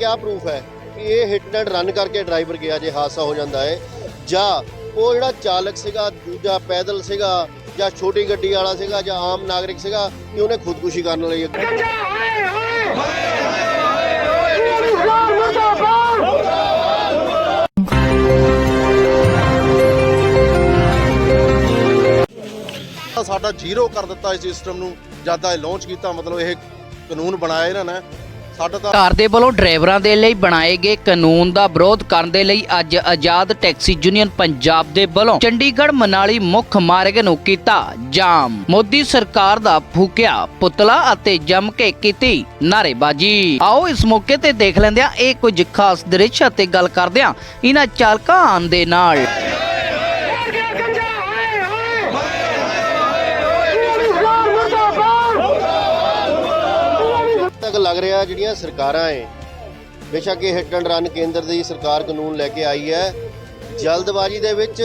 ਕਿਆ ਪ੍ਰੂਫ ਹੈ ਕਿ ਇਹ ਹਿੱਟ ਐਂਡ ਰਨ ਕਰਕੇ ਡਰਾਈਵਰ ਗਿਆ ਜੇ ਹਾਦਸਾ ਹੋ ਜਾਂਦਾ ਹੈ? ਜਾਂ ਉਹ ਜਿਹੜਾ ਚਾਲਕ ਸੀਗਾ ਦੂਜਾ ਪੈਦਲ ਸੀਗਾ ਜਾਂ ਛੋਟੀ ਗੱਡੀ ਵਾਲਾ ਸੀਗਾ ਜਾਂ ਆਮ ਨਾਗਰਿਕ ਸੀਗਾ ਕਿ ਉਹਨੇ ਖੁਦਕੁਸ਼ੀ ਕਰਨ ਲਈ ਸਾਡਾ ਜ਼ੀਰੋ ਕਰ ਦਿੱਤਾ ਇਸ ਸਿਸਟਮ ਨੂੰ ਜਦ ਦਾ ਇਹ ਲਾਂਚ ਕੀਤਾ ਮਤਲਬ ਇਹ ਕਾਨੂੰਨ ਬਣਾਇਆ ਇਹਨਾਂ ਨੇ। ਘਰ ਦੇ ਵੱਲੋਂ ਡਰਾਈਵਰਾਂ ਦੇ ਲਈ ਬਣਾਏ ਗਏ ਕਾਨੂੰਨ ਦਾ ਵਿਰੋਧ ਕਰਨ ਦੇ ਲਈ ਅੱਜ ਆਜ਼ਾਦ ਟੈਕਸੀ ਯੂਨੀਅਨ ਪੰਜਾਬ ਦੇ ਵੱਲੋਂ ਚੰਡੀਗੜ੍ਹ, ਮਨਾਲੀ ਮੁੱਖ ਮਾਰਗ ਨੂੰ ਕੀਤਾ ਜਾਮ। ਮੋਦੀ ਸਰਕਾਰ ਦਾ ਫੂਕਿਆ ਪੁਤਲਾ ਅਤੇ ਜੰਮ ਕੇ ਕੀਤੀ ਨਾਰੇਬਾਜ਼ੀ ਆਓ ਇਸ ਮੌਕੇ ਤੇ ਦੇਖ ਲੈਂਦੇ ਆ ਇਹ ਕੁਝ ਖਾਸ ਦ੍ਰਿਸ਼ ਅਤੇ ਗੱਲ ਕਰਦੇ ਆ ਇਹਨਾਂ ਚਾਲਕਾਂ ਦੇ ਨਾਲ। ਲੱਗ ਰਿਹਾ ਜਿਹੜੀਆਂ ਸਰਕਾਰਾਂ ਏ ਬੇਸ਼ੱਕ ਇਹ ਹਿੱਟ ਐਂਡ ਰਨ ਕੇਂਦਰ ਦੀ ਸਰਕਾਰ ਕਾਨੂੰਨ ਲੈ ਕੇ ਆਈ ਹੈ। ਜਲਦਬਾਜ਼ੀ ਦੇ ਵਿੱਚ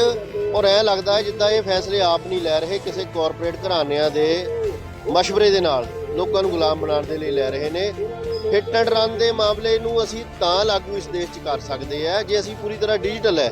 ਔਰ ਇਹ ਲੱਗਦਾ ਹੈ ਜਿੱਦਾਂ ਇਹ ਫੈਸਲੇ ਆਪ ਨਹੀਂ ਲੈ ਰਹੇ, ਕਿਸੇ ਕਾਰਪੋਰੇਟ ਘਰਾਣਿਆਂ ਦੇ ਮਸ਼ਵਰੇ ਦੇ ਨਾਲ, ਲੋਕਾਂ ਨੂੰ ਗੁਲਾਮ ਬਣਾਉਣ ਦੇ ਲਈ ਲੈ ਰਹੇ ਨੇ। ਹਿੱਟ ਐਂਡ ਰਨ ਦੇ ਮਾਮਲੇ ਨੂੰ ਅਸੀਂ ਤਾਂ ਲਾਗੂ ਇਸ ਦੇਸ਼ 'ਚ ਕਰ ਸਕਦੇ ਆ ਜੇ ਅਸੀਂ ਪੂਰੀ ਤਰ੍ਹਾਂ ਡਿਜੀਟਲ ਹੈ।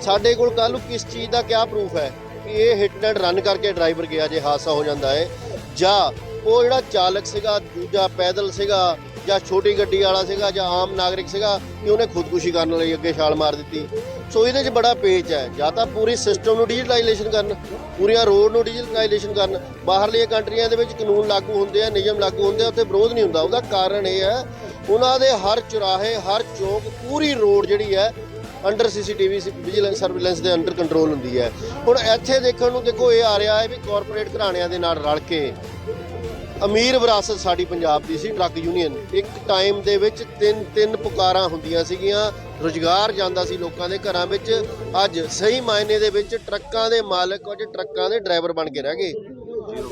ਸਾਡੇ ਕੋਲ ਕੱਲ੍ਹ ਨੂੰ ਕਿਸ ਚੀਜ਼ ਦਾ ਕਿਆ ਪ੍ਰੂਫ ਹੈ ਕਿ ਇਹ ਹਿੱਟ ਐਂਡ ਰਨ ਕਰਕੇ ਡਰਾਈਵਰ ਗਿਆ ਜੇ ਹਾਦਸਾ ਹੋ ਜਾਂਦਾ ਹੈ, ਜਾਂ ਉਹ ਜਿਹੜਾ ਚਾਲਕ ਸੀਗਾ, ਦੂਜਾ ਪੈਦਲ ਸੀਗਾ ਜਾਂ ਛੋਟੀ ਗੱਡੀ ਵਾਲਾ ਸੀਗਾ ਜਾਂ ਆਮ ਨਾਗਰਿਕ ਸੀਗਾ ਕਿ ਉਹਨੇ ਖੁਦਕੁਸ਼ੀ ਕਰਨ ਲਈ ਅੱਗੇ ਛਾਲ ਮਾਰ ਦਿੱਤੀ। ਸੋ ਇਹਦੇ 'ਚ ਬੜਾ ਪੇਚ ਹੈ। ਜਾਂ ਤਾਂ ਪੂਰੀ ਸਿਸਟਮ ਨੂੰ ਡਿਜੀਟਲਾਈਜੇਸ਼ਨ ਕਰਨ ਪੂਰੀਆਂ ਰੋਡ ਨੂੰ ਡਿਜੀਟਲਾਈਜੇਸ਼ਨ ਕਰਨ। ਬਾਹਰਲੀਆਂ ਕੰਟਰੀਆਂ ਦੇ ਵਿੱਚ ਕਾਨੂੰਨ ਲਾਗੂ ਹੁੰਦੇ ਆ, ਨਿਯਮ ਲਾਗੂ ਹੁੰਦੇ ਆ, ਉੱਥੇ ਵਿਰੋਧ ਨਹੀਂ ਹੁੰਦਾ। ਉਹਦਾ ਕਾਰਨ ਇਹ ਹੈ, ਉਹਨਾਂ ਦੇ ਹਰ ਚੁਰਾਹੇ, ਹਰ ਚੌਕ, ਪੂਰੀ ਰੋਡ ਜਿਹੜੀ ਹੈ ਅੰਡਰ ਸੀਸੀਟੀਵੀ ਵਿਜੀਲੈਂਸ ਸਰਵੇਲੈਂਸ ਦੇ ਅੰਡਰ ਕੰਟਰੋਲ ਹੁੰਦੀ ਹੈ। ਹੁਣ ਇੱਥੇ ਦੇਖਣ ਨੂੰ ਦੇਖੋ, ਇਹ ਆ ਰਿਹਾ ਹੈ ਵੀ ਕਾਰਪੋਰੇਟ ਘਰਾਣਿਆਂ ਦੇ ਨਾਲ ਰਲ ਕੇ ਅਮੀਰ ਵਿਰਾਸਤ ਸਾਡੀ ਪੰਜਾਬ ਦੀ ਸੀ ਟਰੱਕ ਯੂਨੀਅਨ ਇੱਕ ਟਾਈਮ ਦੇ ਵਿੱਚ ਤਿੰਨ ਤਿੰਨ ਪੁਕਾਰਾਂ ਹੁੰਦੀਆਂ ਸੀਗੀਆਂ। ਰੁਜ਼ਗਾਰ ਜਾਂਦਾ ਸੀ ਲੋਕਾਂ ਦੇ ਘਰਾਂ ਵਿੱਚ। ਅੱਜ ਸਹੀ ਮਾਇਨੇ ਦੇ ਵਿੱਚ ਟਰੱਕਾਂ ਦੇ ਮਾਲਕ ਅੱਜ ਟਰੱਕਾਂ ਦੇ ਡਰਾਈਵਰ ਬਣ ਕੇ ਰਹਿ ਗਏ।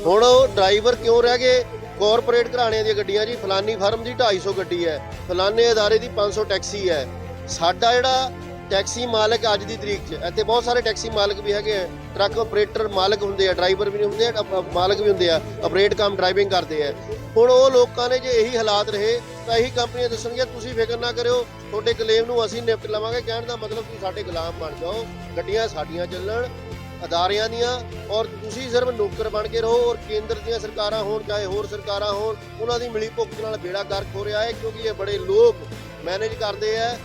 ਹੁਣ ਉਹ ਡਰਾਈਵਰ ਕਿਉਂ ਰਹਿ ਗਏ? ਕਾਰਪੋਰੇਟ ਘਰਾਣਿਆਂ ਦੀਆਂ ਗੱਡੀਆਂ ਜੀ, ਫਲਾਨੀ ਫਰਮ ਦੀ 250 ਗੱਡੀ ਹੈ। ਫਲਾਨੇ ਅਦਾਰੇ ਦੀ 500 ਟੈਕਸੀ ਹੈ। ਸਾਡਾ ਜਿਹੜਾ ਟੈਕਸੀ ਮਾਲਕ ਅੱਜ ਦੀ ਤਰੀਕ 'ਚ, ਇੱਥੇ ਬਹੁਤ ਸਾਰੇ ਟੈਕਸੀ ਮਾਲਕ ਵੀ ਹੈਗੇ ਆ, ਟਰੱਕ ਆਪਰੇਟਰ ਮਾਲਕ ਹੁੰਦੇ ਆ, ਡਰਾਈਵਰ ਵੀ ਨਹੀਂ ਹੁੰਦੇ ਆ ਮਾਲਕ ਵੀ ਹੁੰਦੇ ਆ ਆਪਰੇਟ ਕੰਮ ਡਰਾਈਵਿੰਗ ਕਰਦੇ ਆ। ਹੁਣ ਉਹ ਲੋਕਾਂ ਨੇ ਜੇ ਇਹੀ ਹਾਲਾਤ ਰਹੇ, ਤਾਂ ਇਹੀ ਕੰਪਨੀਆਂ ਦੱਸਣਗੀਆਂ, ਤੁਸੀਂ ਫਿਕਰ ਨਾ ਕਰਿਓ, ਤੁਹਾਡੇ ਕਲੇਮ ਨੂੰ ਅਸੀਂ ਨਿਪਟ ਲਵਾਂਗੇ, ਕਹਿਣ ਦਾ ਮਤਲਬ ਤੁਸੀਂ ਸਾਡੇ ਗੁਲਾਮ ਬਣ ਜਾਓ, ਗੱਡੀਆਂ ਸਾਡੀਆਂ ਚੱਲਣ, ਅਦਾਰਿਆਂ ਦੀਆਂ, ਔਰ ਤੁਸੀਂ ਸਿਰਫ ਨੌਕਰ ਬਣ ਕੇ ਰਹੋ, ਔਰ ਕੇਂਦਰ ਦੀਆਂ ਸਰਕਾਰਾਂ ਹੋਣ, ਚਾਹੇ ਹੋਰ ਸਰਕਾਰਾਂ ਹੋਣ, ਉਹਨਾਂ ਦੀ ਮਿਲੀ ਭੁਗਤ ਨਾਲ ਬੇੜਾ ਗਰਕ ਹੋ ਰਿਹਾ ਹੈ, ਕਿਉਂਕਿ ਇਹ ਬੜੇ ਲੋਕ ਮੈਨੇਜ ਕਰਦੇ ਆ,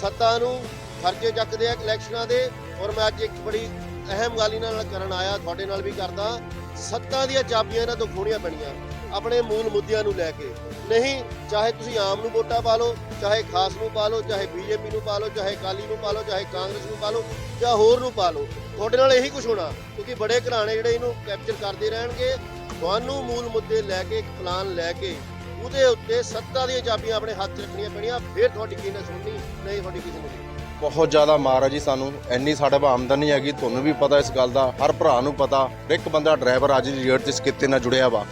ਸੱਤਾ ਨੂੰ ਖਰਚੇ ਚੱਕਦੇ ਆ ਇਲੈਕਸ਼ਨਾਂ ਦੇ ਔਰ ਮੈਂ ਅੱਜ ਇੱਕ ਬੜੀ ਅਹਿਮ ਗੱਲ ਇਹਨਾਂ ਨਾਲ ਕਰਨ ਆਇਆ, ਤੁਹਾਡੇ ਨਾਲ ਵੀ ਕਰਦਾ। ਸੱਤਾ ਦੀਆਂ ਚਾਬੀਆਂ ਇਹਨਾਂ ਤੋਂ ਖੋਣੀਆਂ ਪੈਣੀਆਂ, ਆਪਣੇ ਮੂਲ ਮੁੱਦਿਆਂ ਨੂੰ ਲੈ ਕੇ। ਨਹੀਂ, ਚਾਹੇ ਤੁਸੀਂ ਆਮ ਨੂੰ ਵੋਟਾਂ ਪਾ ਲਓ, ਚਾਹੇ ਖਾਸ ਨੂੰ ਪਾ ਲਓ, ਚਾਹੇ ਬੀਜੇਪੀ ਨੂੰ ਪਾ ਲਓ, ਚਾਹੇ ਅਕਾਲੀ ਨੂੰ ਪਾ ਲਓ, ਚਾਹੇ ਕਾਂਗਰਸ ਨੂੰ ਪਾ ਲਓ, ਜਾਂ ਹੋਰ ਨੂੰ ਪਾ ਲਓ, ਤੁਹਾਡੇ ਨਾਲ ਇਹੀ ਕੁਝ ਹੋਣਾ, ਕਿਉਂਕਿ ਬੜੇ ਘਰਾਣੇ ਜਿਹੜੇ ਇਹਨੂੰ ਕੈਪਚਰ ਕਰਦੇ ਰਹਿਣਗੇ, ਤੁਹਾਨੂੰ ਮੂਲ ਮੁੱਦੇ ਲੈ ਕੇ, ਇੱਕ ਪਲਾਨ ਲੈ ਕੇ, ਉਹਦੇ ਉੱਤੇ ਸੱਤਾ ਦੀਆਂ ਚਾਬੀਆਂ ਆਪਣੇ ਹੱਥ 'ਚ ਰੱਖਣੀਆਂ ਪੈਣੀਆਂ, ਫਿਰ ਤੁਹਾਡੀ ਕੀ ਨਾ ਸੁਣਨੀ, ਨਹੀਂ ਤੁਹਾਡੀ ਕਿਸੇ ਨੂੰ ਬਹੁਤ ਜ਼ਿਆਦਾ ਮਾਰ ਹੈ ਜੀ ਸਾਨੂੰ। ਇੰਨੀ ਸਾਡੇ ਕੋਲ ਆਮਦਨੀ ਹੈਗੀ। ਤੁਹਾਨੂੰ ਵੀ ਪਤਾ ਇਸ ਗੱਲ ਦਾ। ਹਰ ਭਰਾ ਨੂੰ ਪਤਾ। ਹਰ ਇੱਕ ਬੰਦਾ ਡਰਾਈਵਰ ਅੱਜ ਦੀ ਡੇਟ 'ਚ ਇਸ ਕਿੱਤੇ ਨਾਲ ਜੁੜਿਆ ਵਾ।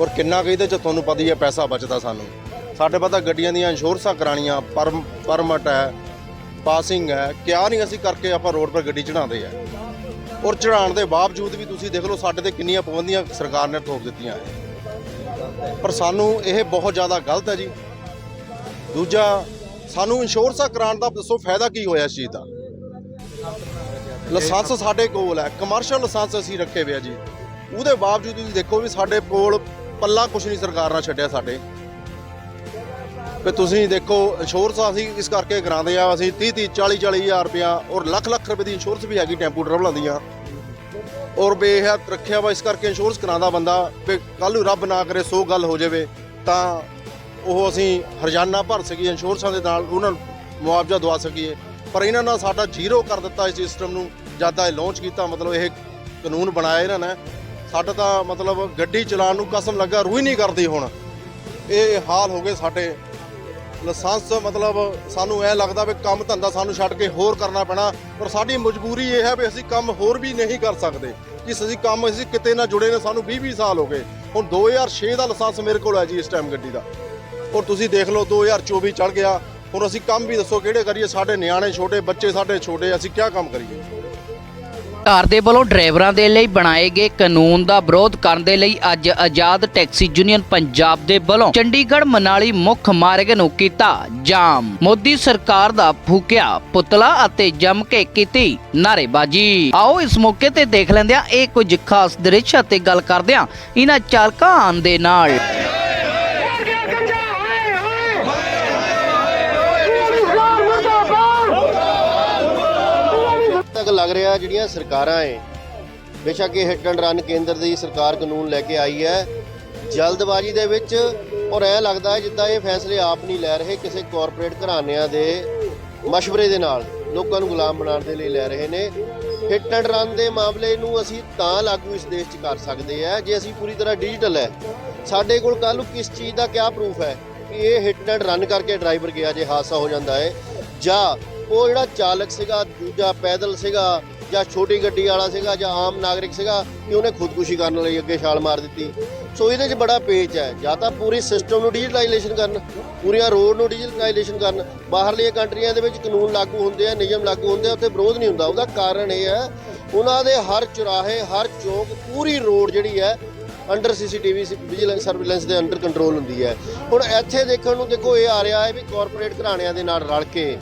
ਔਰ ਕਿੰਨਾ ਕੁ ਇਹਦੇ 'ਚ ਤੁਹਾਨੂੰ ਪਤਾ ਹੀ ਹੈ, ਪੈਸਾ ਬਚਦਾ ਸਾਨੂੰ। ਸਾਡੇ ਪਤਾ ਗੱਡੀਆਂ ਦੀਆਂ ਇੰਸ਼ੋਰੈਂਸਾਂ ਕਰਾਣੀਆਂ ਪਰਮ, ਪਰਮਟ ਹੈ ਪਾਸਿੰਗ ਹੈ। ਕਿਆ ਨਹੀਂ ਅਸੀਂ ਕਰਕੇ ਆਪਾਂ ਰੋਡ 'ਤੇ ਗੱਡੀ ਚੜਾਉਂਦੇ ਆ। ਔਰ ਚੜਾਉਣ ਦੇ ਬਾਵਜੂਦ ਵੀ ਤੁਸੀਂ ਦੇਖ ਲਓ, ਸਾਡੇ ਤੇ ਕਿੰਨੀਆਂ ਪਾਬੰਦੀਆਂ ਸਰਕਾਰ ਨੇ ਠੋਕ ਦਿੱਤੀਆਂ ਹੈ। ਪਰ ਸਾਨੂੰ ਇਹ ਬਹੁਤ ਜ਼ਿਆਦਾ ਗਲਤ ਹੈ ਜੀ। ਦੂਜਾ ਸਾਨੂੰ ਇੰਸ਼ੋਰੈਂਸਾਂ ਕਰਾਉਣ ਦਾ, ਦੱਸੋ ਫਾਇਦਾ ਕੀ ਹੋਇਆ ਇਸ ਚੀਜ਼ ਦਾ? ਲਾਇਸੈਂਸ ਸਾਡੇ ਕੋਲ ਹੈ ਕਮਰਸ਼ੀਅਲ ਲਾਇਸੈਂਸ ਅਸੀਂ ਰੱਖੇ ਹੋਏ ਆ ਜੀ। ਉਹਦੇ ਬਾਵਜੂਦ ਤੁਸੀਂ ਦੇਖੋ ਵੀ ਸਾਡੇ ਕੋਲ ਪੱਲਾ ਕੁਛ ਨਹੀਂ ਸਰਕਾਰ ਨਾਲ ਛੱਡਿਆ ਸਾਡੇ। ਵੀ ਤੁਸੀਂ ਦੇਖੋ ਇੰਸ਼ੋਰੈਂਸ ਅਸੀਂ ਇਸ ਕਰਕੇ ਕਰਾਉਂਦੇ ਆ, ਅਸੀਂ 30 30 40 40 ਹਜ਼ਾਰ ਰੁਪਇਆ ਔਰ ਲੱਖ ਲੱਖ ਰੁਪਏ ਦੀ ਇੰਸ਼ੋਰੈਂਸ ਵੀ ਹੈਗੀ, ਟੈਂਪੂ ਟਰੈਵਲਾਂ ਦੀਆਂ ਔਰ ਬੇਹੱਦ ਰੱਖਿਆ ਵਾ, ਇਸ ਕਰਕੇ ਇੰਸ਼ੋਰੈਂਸ ਕਰਾਉਂਦਾ ਬੰਦਾ, ਵੀ ਕੱਲ ਨੂੰ ਰੱਬ ਨਾ ਕਰੇ, ਸੋ ਗੱਲ ਹੋ ਜਾਵੇ, ਤਾਂ ਉਹ ਅਸੀਂ ਹਰਜਾਨਾ ਭਰ ਸਕੀਏ ਇੰਸ਼ੋਰੈਂਸਾਂ ਦੇ ਨਾਲ ਉਹਨਾਂ ਨੂੰ ਮੁਆਵਜ਼ਾ ਦਵਾ ਸਕੀਏ। ਪਰ ਇਹਨਾਂ ਨਾਲ ਸਾਡਾ ਜ਼ੀਰੋ ਕਰ ਦਿੱਤਾ ਇਸ ਸਿਸਟਮ ਨੂੰ, ਜਦ ਦਾ ਇਹ ਲਾਂਚ ਕੀਤਾ, ਮਤਲਬ ਇਹ ਕਾਨੂੰਨ ਬਣਾਇਆ ਇਹਨਾਂ ਨੇ। ਸਾਡਾ ਤਾਂ ਮਤਲਬ ਗੱਡੀ ਚਲਾਉਣ ਨੂੰ ਕਸਮ ਲੱਗਾ, ਰੂਹ ਹੀ ਨਹੀਂ ਕਰਦੀ ਹੁਣ। ਇਹ ਹਾਲ ਹੋ ਗਏ ਸਾਡੇ। ਲਾਇਸੈਂਸ ਮਤਲਬ ਸਾਨੂੰ ਐ ਲੱਗਦਾ ਵੀ ਕੰਮ ਧੰਦਾ ਸਾਨੂੰ ਛੱਡ ਕੇ ਹੋਰ ਕਰਨਾ ਪੈਣਾ, ਪਰ ਸਾਡੀ ਮਜਬੂਰੀ ਇਹ ਹੈ ਵੀ ਅਸੀਂ ਕੰਮ ਹੋਰ ਵੀ ਨਹੀਂ ਕਰ ਸਕਦੇ। ਕਿ ਅਸੀਂ ਕੰਮ ਅਸੀਂ ਕਿਤੇ ਨਾ ਜੁੜੇ ਨੇ, ਸਾਨੂੰ 20 20 ਸਾਲ ਹੋ ਗਏ। ਹੁਣ 2006 ਦਾ ਲਾਇਸੈਂਸ ਮੇਰੇ ਕੋਲ ਹੈ ਜੀ ਇਸ ਟਾਈਮ ਗੱਡੀ ਦਾ। ਔਰ ਤੁਸੀਂ ਦੇਖ ਲਓ 2024 ਚੜ ਗਿਆ। ਹੁਣ ਅਸੀਂ ਕੰਮ ਵੀ ਦੱਸੋ, ਕਿਹੜੇ ਕਰੀਏ? ਸਾਡੇ ਨਿਆਣੇ ਛੋਟੇ, ਬੱਚੇ ਸਾਡੇ ਛੋਟੇ, ਅਸੀਂ ਕਿਆ ਕੰਮ ਕਰੀਏ? ਸਰਕਾਰ ਦੇ ਵੱਲੋਂ ਡਰਾਈਵਰਾਂ ਦੇ ਲਈ ਬਣਾਏ ਗਏ ਕਾਨੂੰਨ ਦਾ ਵਿਰੋਧ ਕਰਨ ਦੇ ਲਈ ਅੱਜ ਆਜ਼ਾਦ ਟੈਕਸੀ ਯੂਨੀਅਨ ਪੰਜਾਬ ਦੇ ਵੱਲੋਂ ਚੰਡੀਗੜ੍ਹ, ਮਨਾਲੀ ਮੁੱਖ ਮਾਰਗ ਨੂੰ ਕੀਤਾ ਜਾਮ। ਮੋਦੀ ਸਰਕਾਰ ਦਾ ਫੂਕਿਆ ਪੁਤਲਾ ਅਤੇ ਜੰਮ ਕੇ ਕੀਤੀ ਨਾਰੇਬਾਜ਼ੀ ਆਓ ਇਸ ਮੌਕੇ ਤੇ ਦੇਖ ਲੈਂਦੇ ਆ ਇਹ ਕੁਝ ਖਾਸ ਦ੍ਰਿਸ਼ ਅਤੇ ਗੱਲ ਕਰਦੇ ਹਾਂ। ਇਹਨਾਂ ਚਾਲਕਾਂ ਦੇ ਨਾਲ। ਲੱਗ ਰਿਹਾ ਜਿਹੜੀਆਂ ਸਰਕਾਰਾਂ ਏ, ਬੇਸ਼ੱਕ ਇਹ ਹਿੱਟ ਐਂਡ ਰਨ ਕੇਂਦਰ ਦੀ ਸਰਕਾਰ ਕਾਨੂੰਨ ਲੈ ਕੇ ਆਈ ਹੈ। ਜਲਦਬਾਜ਼ੀ ਦੇ ਵਿੱਚ ਔਰ ਐ ਲੱਗਦਾ ਹੈ ਜਿੱਦਾਂ ਇਹ ਫੈਸਲੇ ਆਪ ਨਹੀਂ ਲੈ ਰਹੇ, ਕਿਸੇ ਕਾਰਪੋਰੇਟ ਘਰਾਣਿਆਂ ਦੇ ਮਸ਼ਵਰੇ ਦੇ ਨਾਲ, ਲੋਕਾਂ ਨੂੰ ਗੁਲਾਮ ਬਣਾਉਣ ਦੇ ਲਈ ਲੈ ਰਹੇ ਨੇ। ਹਿੱਟ ਐਂਡ ਰਨ ਦੇ ਮਾਮਲੇ ਨੂੰ ਅਸੀਂ ਤਾਂ ਲਾਗੂ ਇਸ ਦੇਸ਼ 'ਚ ਕਰ ਸਕਦੇ ਆ, ਜੇ ਅਸੀਂ ਪੂਰੀ ਤਰ੍ਹਾਂ ਡਿਜੀਟਲ ਹੈ। ਸਾਡੇ ਕੋਲ ਕੱਲ ਨੂੰ ਕਿਸ ਚੀਜ਼ ਦਾ ਕਿਆ ਪ੍ਰੂਫ ਹੈ ਕਿ ਇਹ ਹਿੱਟ ਐਂਡ ਰਨ ਕਰਕੇ ਡਰਾਈਵਰ ਗਿਆ, ਜੇ ਹਾਦਸਾ ਹੋ ਜਾਂਦਾ ਹੈ। ਜਾਂ ਉਹ ਜਿਹੜਾ ਚਾਲਕ ਸੀਗਾ, ਦੂਜਾ ਪੈਦਲ ਸੀਗਾ ਜਾਂ ਛੋਟੀ ਗੱਡੀ ਵਾਲਾ ਸੀਗਾ ਜਾਂ ਆਮ ਨਾਗਰਿਕ ਸੀਗਾ ਕਿ ਉਹਨੇ ਖੁਦਕੁਸ਼ੀ ਕਰਨ ਲਈ ਅੱਗੇ ਛਾਲ ਮਾਰ ਦਿੱਤੀ। ਸੋ ਇਹਦੇ 'ਚ ਬੜਾ ਪੇਚ ਹੈ। ਜਾਂ ਤਾਂ ਪੂਰੀ ਸਿਸਟਮ ਨੂੰ ਡਿਜੀਟਲਾਈਜੇਸ਼ਨ ਕਰਨ, ਪੂਰੀਆਂ ਰੋਡ ਨੂੰ ਡਿਜੀਟਲਾਈਜੇਸ਼ਨ ਕਰਨ। ਬਾਹਰਲੀਆਂ ਕੰਟਰੀਆਂ ਦੇ ਵਿੱਚ ਕਾਨੂੰਨ ਲਾਗੂ ਹੁੰਦੇ ਆ, ਨਿਯਮ ਲਾਗੂ ਹੁੰਦੇ ਆ, ਉੱਥੇ ਵਿਰੋਧ ਨਹੀਂ ਹੁੰਦਾ। ਉਹਦਾ ਕਾਰਨ ਇਹ ਹੈ, ਉਹਨਾਂ ਦੇ ਹਰ ਚੁਰਾਹੇ, ਹਰ ਚੌਕ, ਪੂਰੀ ਰੋਡ ਜਿਹੜੀ ਹੈ ਅੰਡਰ ਸੀਸੀਟੀਵੀ ਵਿਜੀਲੈਂਸ ਸਰਵੇਲੈਂਸ ਦੇ ਅੰਡਰ ਕੰਟਰੋਲ ਹੁੰਦੀ ਹੈ। ਹੁਣ ਇੱਥੇ ਦੇਖਣ ਨੂੰ ਦੇਖੋ, ਇਹ ਆ ਰਿਹਾ ਹੈ ਵੀ ਕਾਰਪੋਰੇਟ ਘਰਾਣਿਆਂ ਦੇ ਨਾਲ ਰਲ ਕੇ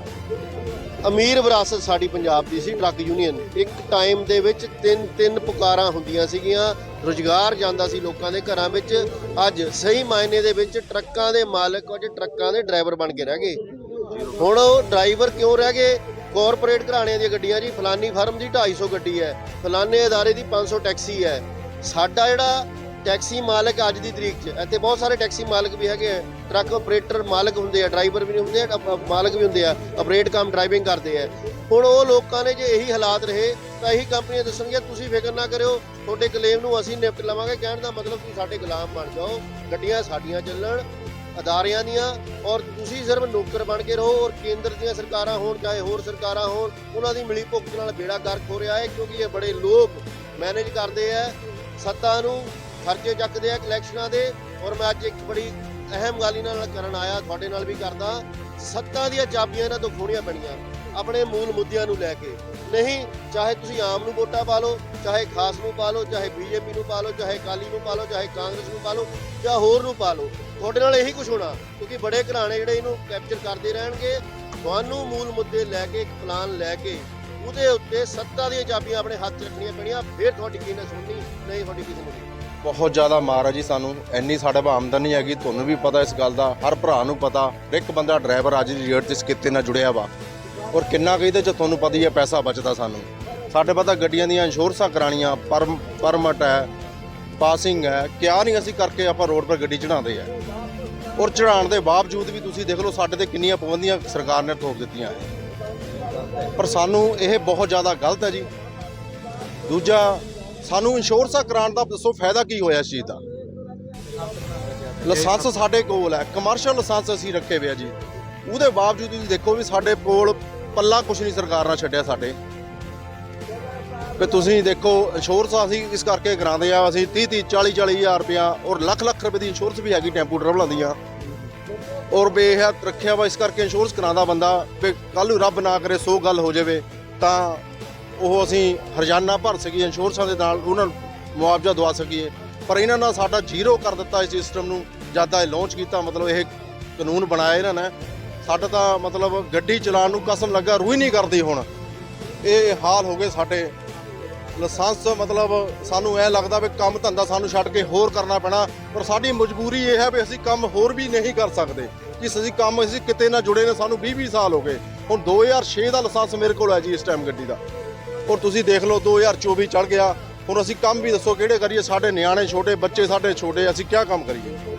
ਅਮੀਰ ਵਿਰਾਸਤ ਸਾਡੀ ਪੰਜਾਬ ਦੀ ਸੀ ਟਰੱਕ ਯੂਨੀਅਨ ਇੱਕ ਟਾਈਮ ਦੇ ਵਿੱਚ ਤਿੰਨ ਤਿੰਨ ਪੁਕਾਰਾਂ ਹੁੰਦੀਆਂ ਸੀਗੀਆਂ। ਰੁਜ਼ਗਾਰ ਜਾਂਦਾ ਸੀ ਲੋਕਾਂ ਦੇ ਘਰਾਂ ਵਿੱਚ। ਅੱਜ ਸਹੀ ਮਾਇਨੇ ਦੇ ਵਿੱਚ ਟਰੱਕਾਂ ਦੇ ਮਾਲਕ ਅੱਜ ਟਰੱਕਾਂ ਦੇ ਡਰਾਈਵਰ ਬਣ ਕੇ ਰਹਿ ਗਏ। ਹੁਣ ਉਹ ਡਰਾਈਵਰ ਕਿਉਂ ਰਹਿ ਗਏ? ਕਾਰਪੋਰੇਟ ਘਰਾਣਿਆਂ ਦੀਆਂ ਗੱਡੀਆਂ ਜੀ, ਫਲਾਨੀ ਫਰਮ ਦੀ 250 ਗੱਡੀ ਹੈ। ਫਲਾਨੇ ਅਦਾਰੇ ਦੀ 500 ਟੈਕਸੀ ਹੈ। ਸਾਡਾ ਜਿਹੜਾ ਟੈਕਸੀ ਮਾਲਕ ਅੱਜ ਦੀ ਤਰੀਕ 'ਚ, ਇੱਥੇ ਬਹੁਤ ਸਾਰੇ ਟੈਕਸੀ ਮਾਲਕ ਵੀ ਹੈਗੇ ਆ, ਟਰੱਕ ਆਪਰੇਟਰ ਮਾਲਕ ਹੁੰਦੇ ਆ, ਡਰਾਈਵਰ ਵੀ ਨਹੀਂ ਹੁੰਦੇ ਆ ਮਾਲਕ ਵੀ ਹੁੰਦੇ ਆ ਆਪਰੇਟ ਕੰਮ ਡਰਾਈਵਿੰਗ ਕਰਦੇ ਆ। ਹੁਣ ਉਹ ਲੋਕਾਂ ਨੇ ਜੇ ਇਹੀ ਹਾਲਾਤ ਰਹੇ, ਤਾਂ ਇਹੀ ਕੰਪਨੀਆਂ ਦੱਸਣਗੀਆਂ, ਤੁਸੀਂ ਫਿਕਰ ਨਾ ਕਰਿਓ, ਤੁਹਾਡੇ ਕਲੇਮ ਨੂੰ ਅਸੀਂ ਨਿਪਟ ਲਵਾਂਗੇ, ਕਹਿਣ ਦਾ ਮਤਲਬ ਤੁਸੀਂ ਸਾਡੇ ਗੁਲਾਮ ਬਣ ਜਾਓ, ਗੱਡੀਆਂ ਸਾਡੀਆਂ ਚੱਲਣ, ਅਦਾਰਿਆਂ ਦੀਆਂ, ਔਰ ਤੁਸੀਂ ਸਿਰਫ ਨੌਕਰ ਬਣ ਕੇ ਰਹੋ, ਔਰ ਕੇਂਦਰ ਦੀਆਂ ਸਰਕਾਰਾਂ ਹੋਣ, ਚਾਹੇ ਹੋਰ ਸਰਕਾਰਾਂ ਹੋਣ, ਉਹਨਾਂ ਦੀ ਮਿਲੀ ਭੁਗਤ ਨਾਲ ਬੇੜਾ ਗਰਕ ਹੋ ਰਿਹਾ ਹੈ, ਕਿਉਂਕਿ ਇਹ ਬੜੇ ਲੋਕ ਮੈਨੇਜ ਕਰਦੇ ਆ, ਸੱਤਾ ਨੂੰ ਖਰਚੇ ਚੱਕਦੇ ਆ ਇਲੈਕਸ਼ਨਾਂ ਦੇ ਔਰ ਮੈਂ ਅੱਜ ਇੱਕ ਬੜੀ ਅਹਿਮ ਗੱਲ ਇਹਨਾਂ ਨਾਲ ਕਰਨ ਆਇਆ, ਤੁਹਾਡੇ ਨਾਲ ਵੀ ਕਰਦਾ। ਸੱਤਾ ਦੀਆਂ ਚਾਬੀਆਂ ਇਹਨਾਂ ਤੋਂ ਖੋਣੀਆਂ ਪੈਣੀਆਂ, ਆਪਣੇ ਮੂਲ ਮੁੱਦਿਆਂ ਨੂੰ ਲੈ ਕੇ। ਨਹੀਂ, ਚਾਹੇ ਤੁਸੀਂ ਆਮ ਨੂੰ ਵੋਟਾਂ ਪਾ ਲਓ, ਚਾਹੇ ਖਾਸ ਨੂੰ ਪਾ ਲਓ, ਚਾਹੇ ਬੀਜੇਪੀ ਨੂੰ ਪਾ ਲਓ, ਚਾਹੇ ਕਾਲੀ ਨੂੰ ਪਾ ਲਓ, ਚਾਹੇ ਕਾਂਗਰਸ ਨੂੰ ਪਾ ਲਓ, ਜਾਂ ਹੋਰ ਨੂੰ ਪਾ ਲਓ, ਤੁਹਾਡੇ ਨਾਲ ਇਹੀ ਕੁਝ ਹੋਣਾ, ਕਿਉਂਕਿ ਬੜੇ ਘਰਾਣੇ ਜਿਹੜੇ ਇਹਨੂੰ ਕੈਪਚਰ ਕਰਦੇ ਰਹਿਣਗੇ। ਤੁਹਾਨੂੰ ਮੂਲ ਮੁੱਦੇ ਲੈ ਕੇ, ਇੱਕ ਪਲਾਨ ਲੈ ਕੇ, ਉਹਦੇ ਉੱਤੇ ਸੱਤਾ ਦੀਆਂ ਚਾਬੀਆਂ ਆਪਣੇ ਹੱਥ 'ਚ ਰੱਖਣੀਆਂ ਪੈਣੀਆਂ, ਫਿਰ ਤੁਹਾਡੀ ਕਿਸੇ ਨੇ ਸੁਣਨੀ, ਨਹੀਂ ਤੁਹਾਡੀ ਕਿਸੇ ਨੇ ਬਹੁਤ ਜ਼ਿਆਦਾ ਮਾਰ ਹੈ ਜੀ, ਸਾਨੂੰ ਇੰਨੀ ਸਾਡੇ ਕੋਲ ਆਮਦਨ ਨਹੀਂ ਹੈਗੀ, ਤੁਹਾਨੂੰ ਵੀ ਪਤਾ ਇਸ ਗੱਲ ਦਾ, ਹਰ ਭਰਾ ਨੂੰ ਪਤਾ ਇੱਕ ਬੰਦਾ ਡਰਾਈਵਰ ਅੱਜ ਦੀ ਡੇਟ 'ਚ ਇਸ ਕਿੱਤੇ ਨਾਲ ਜੁੜਿਆ ਵਾ। ਔਰ ਕਿੰਨਾ ਕੁ ਇਹਦੇ 'ਚ ਤੁਹਾਨੂੰ ਪਤਾ ਹੀ ਹੈ, ਪੈਸਾ ਬਚਦਾ ਸਾਨੂੰ। ਸਾਡੇ ਪਤਾ ਗੱਡੀਆਂ ਦੀਆਂ ਇੰਸ਼ੋਰੈਂਸਾਂ ਕਰਾਣੀਆਂ ਪਰਮ ਪਰਮਟ ਹੈ ਪਾਸਿੰਗ ਹੈ, ਕਿਆ ਨਹੀਂ ਅਸੀਂ ਕਰਕੇ ਆਪਾਂ ਰੋਡ 'ਤੇ ਗੱਡੀ ਚੜਾਉਂਦੇ ਆ। ਔਰ ਚੜਾਉਣ ਦੇ ਬਾਵਜੂਦ ਵੀ ਤੁਸੀਂ ਦੇਖ ਲਓ, ਸਾਡੇ ਤੇ ਕਿੰਨੀਆਂ ਪਾਬੰਦੀਆਂ ਸਰਕਾਰ ਨੇ ਠੋਕ ਦਿੱਤੀਆਂ ਪਰ ਸਾਨੂੰ ਇਹ ਬਹੁਤ ਜ਼ਿਆਦਾ ਗਲਤ ਹੈ ਜੀ। ਦੂਜਾ ਸਾਨੂੰ ਇੰਸ਼ੋਰੈਂਸ ਕਰਾਉਣ ਦਾ, ਦੱਸੋ ਫਾਇਦਾ ਕੀ ਹੋਇਆ ਇਸ ਚੀਜ਼ ਦਾ? ਲਾਇਸੈਂਸ ਸਾਡੇ ਕੋਲ ਹੈ ਕਮਰਸ਼ੀਅਲ ਲਾਇਸੈਂਸ ਅਸੀਂ ਰੱਖੇ ਹੋਏ ਆ ਜੀ। ਉਹਦੇ ਬਾਵਜੂਦ ਤੁਸੀਂ ਦੇਖੋ ਵੀ ਸਾਡੇ ਕੋਲ ਪੱਲਾ ਕੁਛ ਨਹੀਂ ਸਰਕਾਰ ਨਾਲ ਛੱਡਿਆ ਸਾਡੇ। ਕਿ ਤੁਸੀਂ ਦੇਖੋ ਇੰਸ਼ੋਰੈਂਸ ਅਸੀਂ ਇਸ ਕਰਕੇ ਕਰਾਉਂਦੇ ਆ, ਅਸੀਂ 30 30 40 40 ਹਜ਼ਾਰ ਰੁਪਇਆ ਔਰ ਲੱਖ ਲੱਖ ਰੁਪਏ ਦੀ ਇੰਸ਼ੋਰੈਂਸ ਵੀ ਹੈਗੀ, ਟੈਂਪੂ ਟਰੈਵਲਾਂ ਦੀਆਂ ਔਰ ਬੇਹੱਦ ਰੱਖਿਆ ਵਾ, ਇਸ ਕਰਕੇ ਇੰਸ਼ੋਰੈਂਸ ਕਰਾਉਂਦਾ ਬੰਦਾ, ਵੀ ਕੱਲ ਨੂੰ ਰੱਬ ਨਾ ਕਰੇ, ਸੋ ਗੱਲ ਹੋ ਜਾਵੇ, ਤਾਂ ਉਹ ਅਸੀਂ ਹਰਜਾਨਾ ਭਰ ਸਕੀਏ ਇੰਸ਼ੋਰੈਂਸਾਂ ਦੇ ਨਾਲ ਉਹਨਾਂ ਨੂੰ ਮੁਆਵਜ਼ਾ ਦਵਾ ਸਕੀਏ। ਪਰ ਇਹਨਾਂ ਨਾਲ ਸਾਡਾ ਜ਼ੀਰੋ ਕਰ ਦਿੱਤਾ ਇਸ ਸਿਸਟਮ ਨੂੰ, ਜਦ ਇਹ ਲਾਂਚ ਕੀਤਾ, ਮਤਲਬ ਇਹ ਕਾਨੂੰਨ ਬਣਾਇਆ ਇਹਨਾਂ ਨੇ। ਸਾਡਾ ਤਾਂ ਮਤਲਬ ਗੱਡੀ ਚਲਾਉਣ ਨੂੰ ਕਸਮ ਲੱਗਾ, ਰੂਹ ਹੀ ਨਹੀਂ ਕਰਦੀ ਹੁਣ। ਇਹ ਹਾਲ ਹੋ ਗਏ ਸਾਡੇ। ਲਾਇਸੈਂਸ ਮਤਲਬ ਸਾਨੂੰ ਐ ਲੱਗਦਾ ਵੀ ਕੰਮ ਧੰਦਾ ਸਾਨੂੰ ਛੱਡ ਕੇ ਹੋਰ ਕਰਨਾ ਪੈਣਾ, ਪਰ ਸਾਡੀ ਮਜਬੂਰੀ ਇਹ ਹੈ ਵੀ ਅਸੀਂ ਕੰਮ ਹੋਰ ਵੀ ਨਹੀਂ ਕਰ ਸਕਦੇ। ਕਿ ਅਸੀਂ ਕੰਮ ਅਸੀਂ ਕਿਤੇ ਨਾ ਜੁੜੇ ਨੇ, ਸਾਨੂੰ 20 20 ਸਾਲ ਹੋ ਗਏ। ਹੁਣ 2006 ਦਾ ਲਾਇਸੈਂਸ ਮੇਰੇ ਕੋਲ ਹੈ ਜੀ ਇਸ ਟਾਈਮ ਗੱਡੀ ਦਾ। ਔਰ ਤੁਸੀਂ ਦੇਖ ਲਓ 2024 ਚੜ ਗਿਆ। ਹੁਣ ਅਸੀਂ ਕੰਮ ਵੀ ਦੱਸੋ, ਕਿਹੜੇ ਕਰੀਏ? ਸਾਡੇ ਨਿਆਣੇ ਛੋਟੇ, ਬੱਚੇ ਸਾਡੇ ਛੋਟੇ, ਅਸੀਂ ਕਿਆ ਕੰਮ ਕਰੀਏ?